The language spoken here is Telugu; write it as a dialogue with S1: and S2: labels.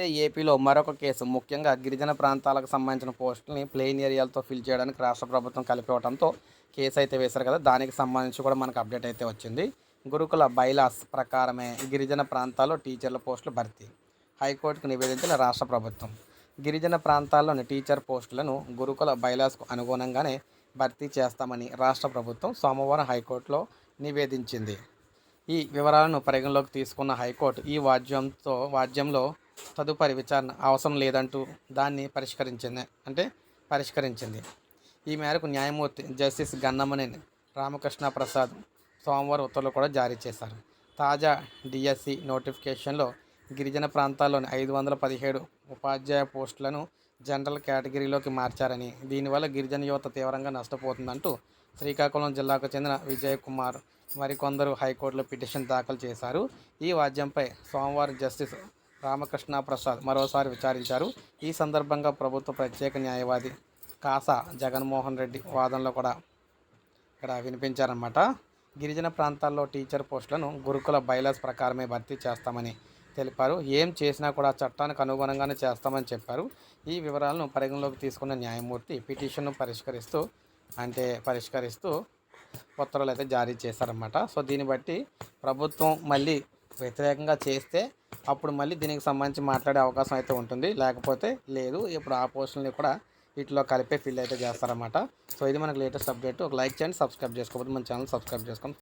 S1: అయితే ఏపీలో మరొక కేసు. ముఖ్యంగా గిరిజన ప్రాంతాలకు సంబంధించిన పోస్టుల్ని ప్లెయిన్ ఏరియాలతో ఫిల్ చేయడానికి రాష్ట్ర ప్రభుత్వం కలిపివడంతో కేసు అయితే వేశారు కదా. దానికి సంబంధించి కూడా మనకు అప్డేట్ అయితే వచ్చింది. గురుకుల బైలాస్ ప్రకారమే గిరిజన ప్రాంతాల్లో టీచర్ల పోస్టులు భర్తీ. హైకోర్టుకు నివేదించిన రాష్ట్ర ప్రభుత్వం. గిరిజన ప్రాంతాల్లోని టీచర్ పోస్టులను గురుకుల బైలాస్కు అనుగుణంగానే భర్తీ చేస్తామని రాష్ట్ర ప్రభుత్వం సోమవారం హైకోర్టులో నివేదించింది. ఈ వివరాలను పరిగణలోకి తీసుకున్న హైకోర్టు ఈ వాద్యంతో వాద్యంలో తదుపరి విచారణ అవసరం లేదంటూ దాన్ని పరిష్కరించింది. అంటే పరిష్కరించింది. ఈ మేరకు న్యాయమూర్తి జస్టిస్ గన్నమనేని రామకృష్ణ ప్రసాద్ సోమవారం ఉత్తర్వులు కూడా జారీ చేశారు. తాజా డిఎస్సి నోటిఫికేషన్లో గిరిజన ప్రాంతాల్లోని ఐదు వందల పదిహేడు ఉపాధ్యాయ పోస్టులను జనరల్ కేటగిరీలోకి మార్చారని దీనివల్ల గిరిజన యువత తీవ్రంగా నష్టపోతుందంటూ శ్రీకాకుళం జిల్లాకు చెందిన విజయ్ కుమార్ మరికొందరు హైకోర్టులో పిటిషన్ దాఖలు చేశారు. ఈ వాద్యంపై సోమవారం జస్టిస్ రామకృష్ణ ప్రసాద్ మరోసారి విచారించారు. ఈ సందర్భంగా ప్రభుత్వ ప్రత్యేక న్యాయవాది కాసా జగన్మోహన్ రెడ్డి వాదనలో కూడా ఇక్కడ వినిపించారన్నమాట. గిరిజన ప్రాంతాల్లో టీచర్ పోస్టులను గురుకుల బైలాస్ ప్రకారమే భర్తీ చేస్తామని తెలిపారు. ఏం చేసినా కూడా చట్టానికి అనుగుణంగానే చేస్తామని చెప్పారు. ఈ వివరాలను పరిగణలోకి తీసుకున్న న్యాయమూర్తి పిటిషన్ను పరిష్కరిస్తూ అంటే పరిష్కరిస్తూ ఉత్తర్వులు అయితే జారీ చేశారన్నమాట. సో దీన్ని బట్టి ప్రభుత్వం మళ్ళీ వ్యతిరేకంగా చేస్తే అప్పుడు మళ్ళీ దీనికి సంబంధించి మాట్లాడే అవకాశం అయితే ఉంటుంది. లేకపోతే లేదు ఇప్పుడు ఆ పోస్టులని కూడా వీటిలో కలిపే ఫిల్ అయితే చేస్తారన్నమాట. సో ఇది మనకు లేటెస్ట్ అప్డేట్. ఒక లైక్ చేయండి సబ్స్క్రైబ్ చేసుకోకపోతే మన ఛానల్ సబ్స్క్రైబ్ చేసుకోండి.